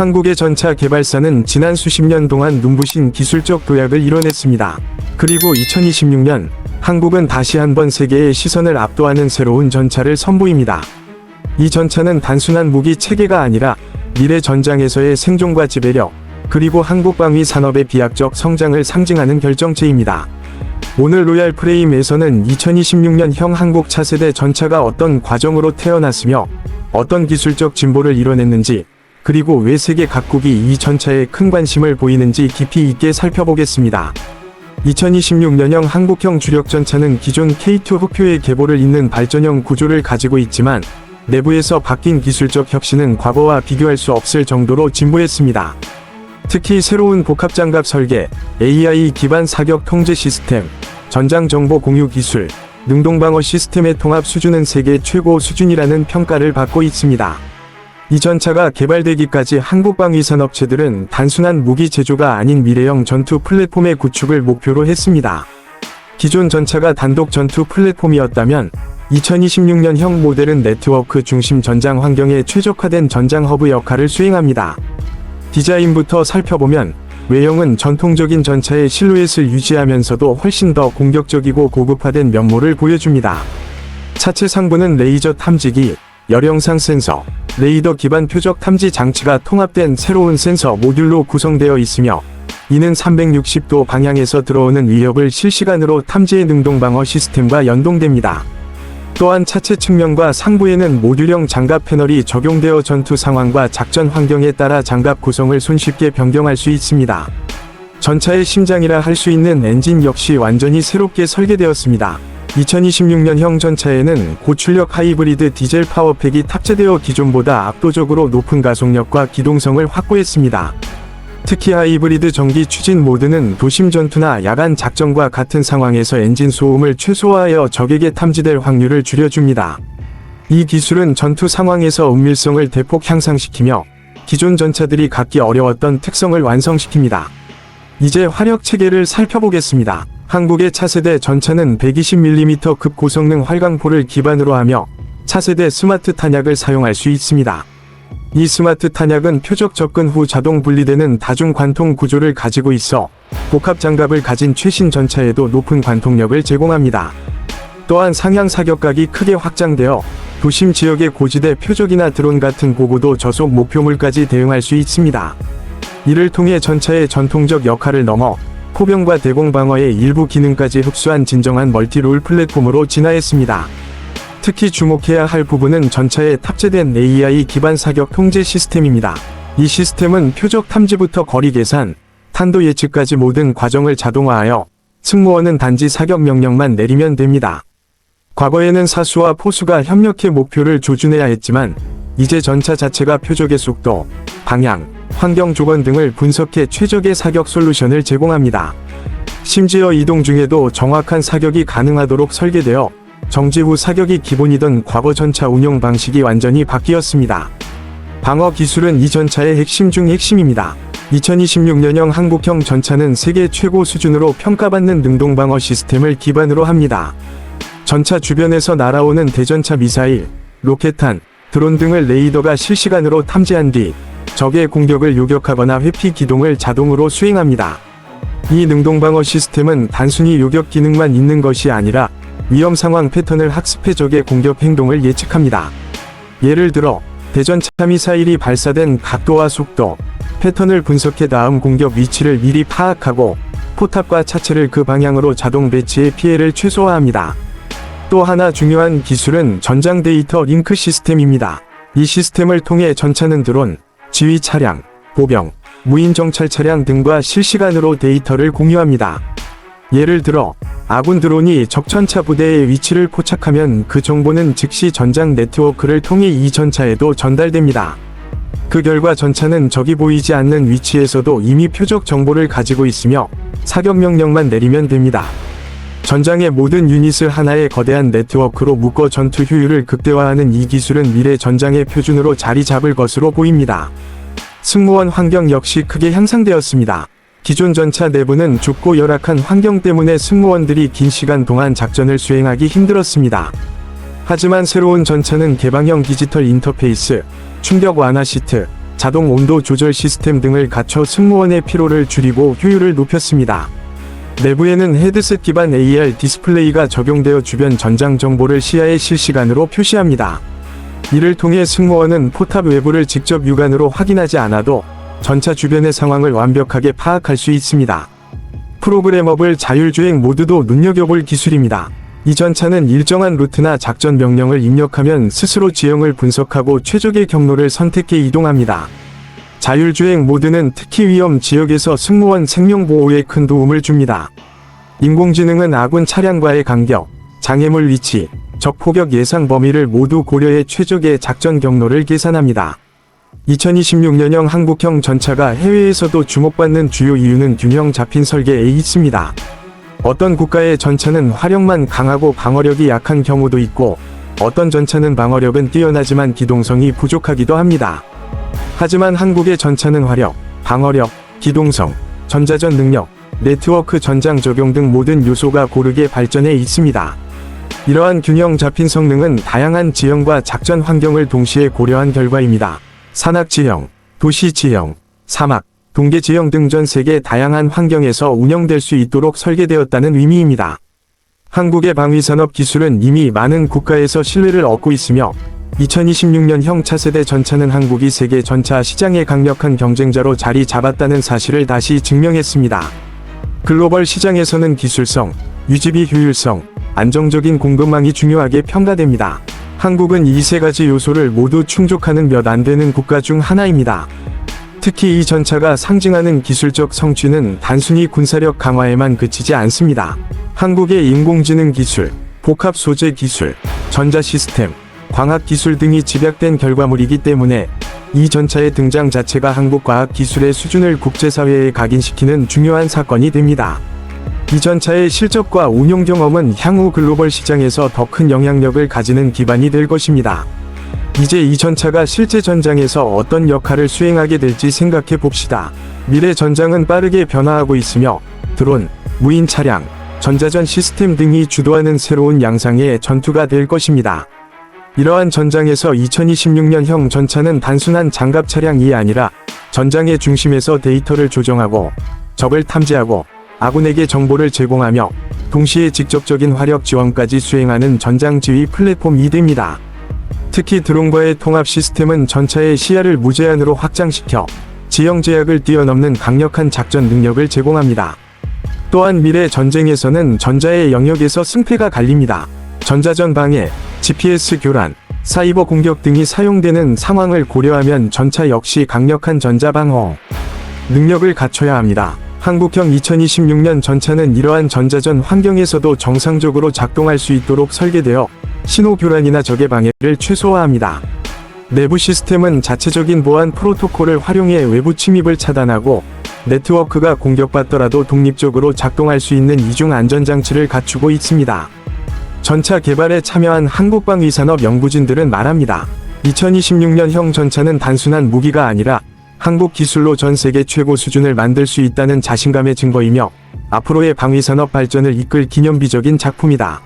한국의 전차 개발사는 지난 수십 년 동안 눈부신 기술적 도약을 이뤄냈습니다. 그리고 2026년 한국은 다시 한번 세계의 시선을 압도하는 새로운 전차를 선보입니다. 이 전차는 단순한 무기 체계가 아니라 미래 전장에서의 생존과 지배력, 그리고 한국 방위 산업의 비약적 성장을 상징하는 결정체입니다. 오늘 로얄 프레임에서는 2026년형 한국 차세대 전차가 어떤 과정으로 태어났으며 어떤 기술적 진보를 이뤄냈는지 그리고 왜 세계 각국이 이 전차에 큰 관심을 보이는지 깊이 있게 살펴보겠습니다. 2026년형 한국형 주력 전차는 기존 K2 흑표의 계보를 잇는 발전형 구조를 가지고 있지만 내부에서 바뀐 기술적 혁신은 과거와 비교할 수 없을 정도로 진보했습니다. 특히 새로운 복합장갑 설계, AI 기반 사격 통제 시스템, 전장 정보 공유 기술, 능동방어 시스템의 통합 수준은 세계 최고 수준이라는 평가를 받고 있습니다. 이 전차가 개발되기까지 한국 방위산 업체들은 단순한 무기 제조가 아닌 미래형 전투 플랫폼의 구축을 목표로 했습니다. 기존 전차가 단독 전투 플랫폼이었다면 2026년형 모델은 네트워크 중심 전장 환경에 최적화된 전장 허브 역할을 수행합니다. 디자인부터 살펴보면 외형은 전통적인 전차의 실루엣을 유지하면서도 훨씬 더 공격적이고 고급화된 면모를 보여줍니다. 차체 상부는 레이저 탐지기, 열영상 센서, 레이더 기반 표적 탐지 장치가 통합된 새로운 센서 모듈로 구성되어 있으며 이는 360도 방향에서 들어오는 위협을 실시간으로 탐지해 능동 방어 시스템과 연동됩니다. 또한 차체 측면과 상부에는 모듈형 장갑 패널이 적용되어 전투 상황과 작전 환경에 따라 장갑 구성을 손쉽게 변경할 수 있습니다. 전차의 심장이라 할 수 있는 엔진 역시 완전히 새롭게 설계되었습니다. 2026년형 전차에는 고출력 하이브리드 디젤 파워팩이 탑재되어 기존보다 압도적으로 높은 가속력과 기동성을 확보했습니다. 특히 하이브리드 전기 추진 모드는 도심 전투나 야간 작전과 같은 상황에서 엔진 소음을 최소화하여 적에게 탐지될 확률을 줄여줍니다. 이 기술은 전투 상황에서 은밀성을 대폭 향상시키며 기존 전차들이 갖기 어려웠던 특성을 완성시킵니다. 이제 화력 체계를 살펴보겠습니다. 한국의 차세대 전차는 120mm 급 고성능 활강포를 기반으로 하며 차세대 스마트 탄약을 사용할 수 있습니다. 이 스마트 탄약은 표적 접근 후 자동 분리되는 다중 관통 구조를 가지고 있어 복합 장갑을 가진 최신 전차에도 높은 관통력을 제공합니다. 또한 상향 사격각이 크게 확장되어 도심 지역의 고지대 표적이나 드론 같은 고고도 저속 목표물까지 대응할 수 있습니다. 이를 통해 전차의 전통적 역할을 넘어 포병과 대공 방어의 일부 기능까지 흡수한 진정한 멀티롤 플랫폼으로 진화했습니다. 특히 주목해야 할 부분은 전차에 탑재된 AI 기반 사격 통제 시스템입니다. 이 시스템은 표적 탐지부터 거리 계산, 탄도 예측까지 모든 과정을 자동화하여 승무원은 단지 사격 명령만 내리면 됩니다. 과거에는 사수와 포수가 협력해 목표를 조준해야 했지만 이제 전차 자체가 표적의 속도, 방향, 환경 조건 등을 분석해 최적의 사격 솔루션을 제공합니다. 심지어 이동 중에도 정확한 사격이 가능하도록 설계되어 정지 후 사격이 기본이던 과거 전차 운용 방식이 완전히 바뀌었습니다. 방어 기술은 이 전차의 핵심 중 핵심입니다. 2026년형 한국형 전차는 세계 최고 수준으로 평가받는 능동방어 시스템을 기반으로 합니다. 전차 주변에서 날아오는 대전차 미사일, 로켓탄, 드론 등을 레이더가 실시간으로 탐지한 뒤 적의 공격을 요격하거나 회피 기동을 자동으로 수행합니다. 이 능동방어 시스템은 단순히 요격 기능만 있는 것이 아니라 위험 상황 패턴을 학습해 적의 공격 행동을 예측합니다. 예를 들어 대전 차 미사일이 발사된 각도와 속도, 패턴을 분석해 다음 공격 위치를 미리 파악하고 포탑과 차체를 그 방향으로 자동 배치해 피해를 최소화합니다. 또 하나 중요한 기술은 전장 데이터 링크 시스템입니다. 이 시스템을 통해 전차는 드론, 지휘 차량, 보병, 무인 정찰 차량 등과 실시간으로 데이터를 공유합니다. 예를 들어 아군 드론이 적전차 부대의 위치를 포착하면 그 정보는 즉시 전장 네트워크를 통해 이 전차에도 전달됩니다. 그 결과 전차는 적이 보이지 않는 위치에서도 이미 표적 정보를 가지고 있으며 사격 명령만 내리면 됩니다. 전장의 모든 유닛을 하나의 거대한 네트워크로 묶어 전투 효율을 극대화하는 이 기술은 미래 전장의 표준으로 자리 잡을 것으로 보입니다. 승무원 환경 역시 크게 향상되었습니다. 기존 전차 내부는 좁고 열악한 환경 때문에 승무원들이 긴 시간 동안 작전을 수행하기 힘들었습니다. 하지만 새로운 전차는 개방형 디지털 인터페이스, 충격 완화 시트, 자동 온도 조절 시스템 등을 갖춰 승무원의 피로를 줄이고 효율을 높였습니다. 내부에는 헤드셋 기반 AR 디스플레이가 적용되어 주변 전장 정보를 시야에 실시간으로 표시합니다. 이를 통해 승무원은 포탑 외부를 직접 육안으로 확인하지 않아도 전차 주변의 상황을 완벽하게 파악할 수 있습니다. 프로그래머블 자율주행 모드도 눈여겨볼 기술입니다. 이 전차는 일정한 루트나 작전 명령을 입력하면 스스로 지형을 분석하고 최적의 경로를 선택해 이동합니다. 자율주행 모드는 특히 위험 지역에서 승무원 생명 보호에 큰 도움을 줍니다. 인공지능은 아군 차량과의 간격, 장애물 위치, 적 포격 예상 범위를 모두 고려해 최적의 작전 경로를 계산합니다. 2026년형 한국형 전차가 해외에서도 주목받는 주요 이유는 균형 잡힌 설계에 있습니다. 어떤 국가의 전차는 화력만 강하고 방어력이 약한 경우도 있고, 어떤 전차는 방어력은 뛰어나지만 기동성이 부족하기도 합니다. 하지만 한국의 전차는 화력, 방어력, 기동성, 전자전 능력, 네트워크 전장 적용 등 모든 요소가 고르게 발전해 있습니다. 이러한 균형 잡힌 성능은 다양한 지형과 작전 환경을 동시에 고려한 결과입니다. 산악 지형, 도시 지형, 사막, 동계 지형 등 전 세계 다양한 환경에서 운영될 수 있도록 설계되었다는 의미입니다. 한국의 방위산업 기술은 이미 많은 국가에서 신뢰를 얻고 있으며 2026년형 차세대 전차는 한국이 세계 전차 시장의 강력한 경쟁자로 자리 잡았다는 사실을 다시 증명했습니다. 글로벌 시장에서는 기술성, 유지비 효율성, 안정적인 공급망이 중요하게 평가됩니다. 한국은 이 세 가지 요소를 모두 충족하는 몇 안 되는 국가 중 하나입니다. 특히 이 전차가 상징하는 기술적 성취는 단순히 군사력 강화에만 그치지 않습니다. 한국의 인공지능 기술, 복합 소재 기술, 전자 시스템, 광학 기술 등이 집약된 결과물이기 때문에 이 전차의 등장 자체가 한국 과학 기술의 수준을 국제사회에 각인시키는 중요한 사건이 됩니다. 이 전차의 실적과 운용 경험은 향후 글로벌 시장에서 더 큰 영향력을 가지는 기반이 될 것입니다. 이제 이 전차가 실제 전장에서 어떤 역할을 수행하게 될지 생각해 봅시다. 미래 전장은 빠르게 변화하고 있으며 드론, 무인 차량, 전자전 시스템 등이 주도하는 새로운 양상의 전투가 될 것입니다. 이러한 전장에서 2026년형 전차는 단순한 장갑 차량이 아니라 전장의 중심에서 데이터를 조정하고 적을 탐지하고 아군에게 정보를 제공하며 동시에 직접적인 화력 지원까지 수행하는 전장 지휘 플랫폼이 됩니다. 특히 드론과의 통합 시스템은 전차의 시야를 무제한으로 확장시켜 지형 제약을 뛰어넘는 강력한 작전 능력을 제공합니다. 또한 미래 전쟁에서는 전자의 영역에서 승패가 갈립니다. 전자전 방해, GPS 교란, 사이버 공격 등이 사용되는 상황을 고려하면 전차 역시 강력한 전자방어 능력을 갖춰야 합니다. 한국형 2026년 전차는 이러한 전자전 환경에서도 정상적으로 작동할 수 있도록 설계되어 신호 교란이나 적의 방해를 최소화합니다. 내부 시스템은 자체적인 보안 프로토콜을 활용해 외부 침입을 차단하고 네트워크가 공격받더라도 독립적으로 작동할 수 있는 이중 안전장치를 갖추고 있습니다. 전차 개발에 참여한 한국방위산업 연구진들은 말합니다. 2026년형 전차는 단순한 무기가 아니라 한국 기술로 전 세계 최고 수준을 만들 수 있다는 자신감의 증거이며 앞으로의 방위산업 발전을 이끌 기념비적인 작품이다.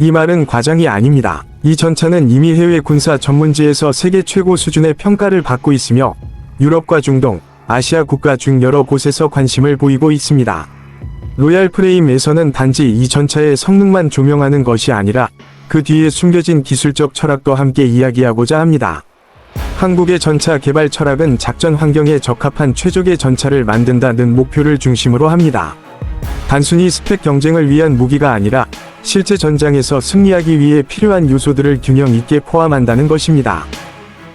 이 말은 과장이 아닙니다. 이 전차는 이미 해외 군사 전문지에서 세계 최고 수준의 평가를 받고 있으며 유럽과 중동, 아시아 국가 중 여러 곳에서 관심을 보이고 있습니다. 로얄 프레임에서는 단지 이 전차의 성능만 조명하는 것이 아니라 그 뒤에 숨겨진 기술적 철학도 함께 이야기하고자 합니다. 한국의 전차 개발 철학은 작전 환경에 적합한 최적의 전차를 만든다는 목표를 중심으로 합니다. 단순히 스펙 경쟁을 위한 무기가 아니라 실제 전장에서 승리하기 위해 필요한 요소들을 균형 있게 포함한다는 것입니다.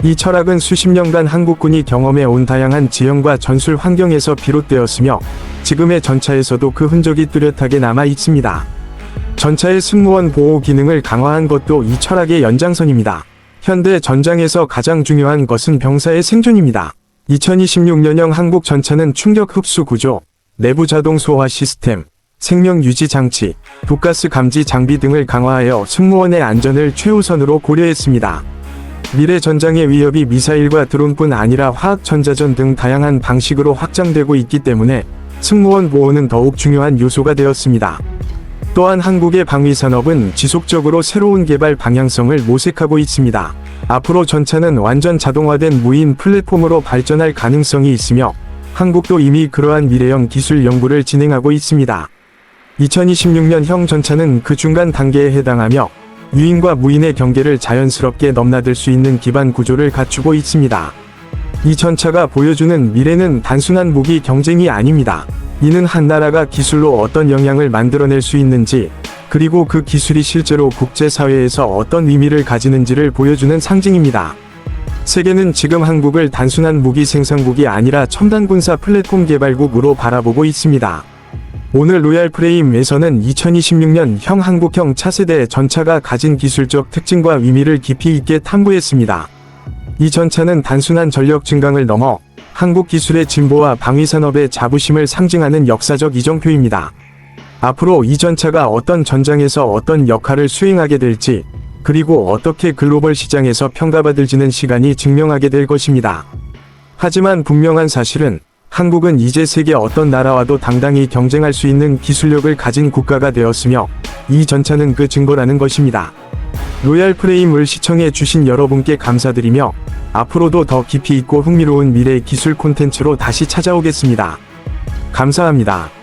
이 철학은 수십 년간 한국군이 경험해 온 다양한 지형과 전술 환경에서 비롯되었으며 지금의 전차에서도 그 흔적이 뚜렷하게 남아 있습니다. 전차의 승무원 보호 기능을 강화한 것도 이 철학의 연장선입니다. 현대 전장에서 가장 중요한 것은 병사의 생존입니다. 2026년형 한국 전차는 충격 흡수 구조, 내부 자동 소화 시스템, 생명 유지 장치, 독가스 감지 장비 등을 강화하여 승무원의 안전을 최우선으로 고려했습니다. 미래 전장의 위협이 미사일과 드론뿐 아니라 화학 전자전 등 다양한 방식으로 확장되고 있기 때문에 승무원 보호는 더욱 중요한 요소가 되었습니다. 또한 한국의 방위 산업은 지속적으로 새로운 개발 방향성을 모색하고 있습니다. 앞으로 전차는 완전 자동화된 무인 플랫폼으로 발전할 가능성이 있으며 한국도 이미 그러한 미래형 기술 연구를 진행하고 있습니다. 2026년형 전차는 그 중간 단계에 해당하며 유인과 무인의 경계를 자연스럽게 넘나들 수 있는 기반 구조를 갖추고 있습니다. 이 전차가 보여주는 미래는 단순한 무기 경쟁이 아닙니다. 이는 한 나라가 기술로 어떤 영향을 만들어낼 수 있는지, 그리고 그 기술이 실제로 국제사회에서 어떤 의미를 가지는지를 보여주는 상징입니다. 세계는 지금 한국을 단순한 무기 생산국이 아니라 첨단 군사 플랫폼 개발국으로 바라보고 있습니다. 오늘 로얄 프레임에서는 2026년 형 한국형 차세대 전차가 가진 기술적 특징과 의미를 깊이 있게 탐구했습니다. 이 전차는 단순한 전력 증강을 넘어 한국 기술의 진보와 방위산업의 자부심을 상징하는 역사적 이정표입니다. 앞으로 이 전차가 어떤 전장에서 어떤 역할을 수행하게 될지, 그리고 어떻게 글로벌 시장에서 평가받을지는 시간이 증명하게 될 것입니다. 하지만 분명한 사실은 한국은 이제 세계 어떤 나라와도 당당히 경쟁할 수 있는 기술력을 가진 국가가 되었으며 이 전차는 그 증거라는 것입니다. 로얄 프레임을 시청해 주신 여러분께 감사드리며 앞으로도 더 깊이 있고 흥미로운 미래 기술 콘텐츠로 다시 찾아오겠습니다. 감사합니다.